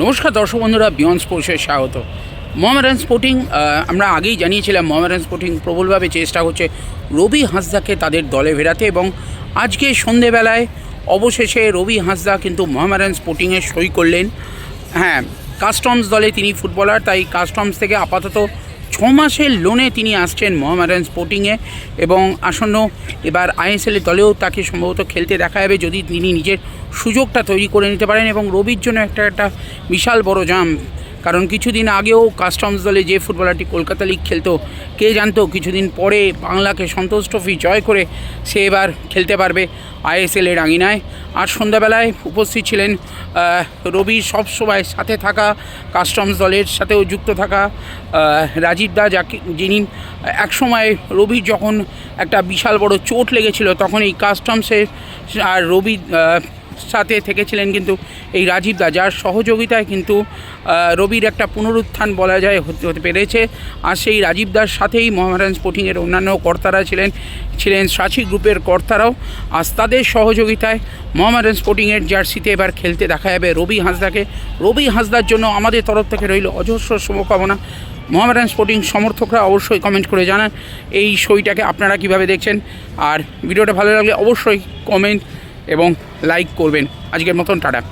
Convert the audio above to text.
নমস্কার দর্শক বন্ধুরা বিয়ন স্পোর্টসে স্বাগত। মোহামেডান স্পোর্টিং আমরা আগেই জানিয়েছিলাম মোহামেডান স্পোর্টিং প্রবলভাবে চেষ্টা করছে রবি হাঁসদাকে তাদের দলে ফেরাতে এবং আজকে সন্ধেবেলায় অবশেষে রবি হাঁসদা কিন্তু মোহামেডান স্পোর্টিংয়ে সই করলেন। হ্যাঁ কাস্টমস দলে তিনি ফুটবলার তাই কাস্টমস থেকে আপাতত ছ মাসের লোনে তিনি আসছেন মোহামেডান স্পোর্টিংয়ে এবং আসন্ন এবার আইএসএল দলেও তাকে সম্ভবত খেলতে দেখা যাবে যদি তিনি নিজের সুযোগটা তৈরি করে নিতে পারেন এবং রবির জন্য একটা একটা বিশাল বড় জাম কারণ কিছুদিন আগেও কাস্টমস দলে যে ফুটবলারটি কলকাতা লিগ খেলতো, কে জানতো কিছুদিন পরে বাংলাকে সন্তোষ ট্রফি জয় করে সে এবার খেলতে পারবে আইএসএলের আঙিনায়। আর সন্ধ্যাবেলায় উপস্থিত ছিলেন রবির সব সময় সাথে থাকা, কাস্টমস দলের সাথেও যুক্ত থাকা রাজীব দা যাকে, যিনি একসময় রবির যখন একটা বিশাল বড় চোট লেগেছিল, তখন এই কাস্টমসের, আর রবি সাথে থেকেছিলেন কিন্তু এই রাজীব দা, যার সহযোগিতায় কিন্তু রবির একটা পুনরুত্থান বলা যায়, হতে পেরেছে। আর সেই রাজীব দার সাথেই মোহামেডান স্পোর্টিংয়ের অন্যান্য কর্তারা ছিলেন ছিলেন সাচি গ্রুপের কর্তারাও। আজ তাদের সহযোগিতায় মোহামেডান স্পোর্টিংয়ের জার্সিতে এবার খেলতে দেখা যাবে রবি হাঁসদাকে। রবি হাঁসদার জন্য আমাদের তরফ থেকে রইল অজস্র শুভকামনা। মোহামেডান স্পোর্টিং সমর্থকরা অবশ্যই কমেন্ট করে জানান এই সইটাকে আপনারা কীভাবে দেখছেন। আর ভিডিওটা ভালো লাগলে অবশ্যই কমেন্ট এবং লাইক করবেন। আজকের মতন টাটা।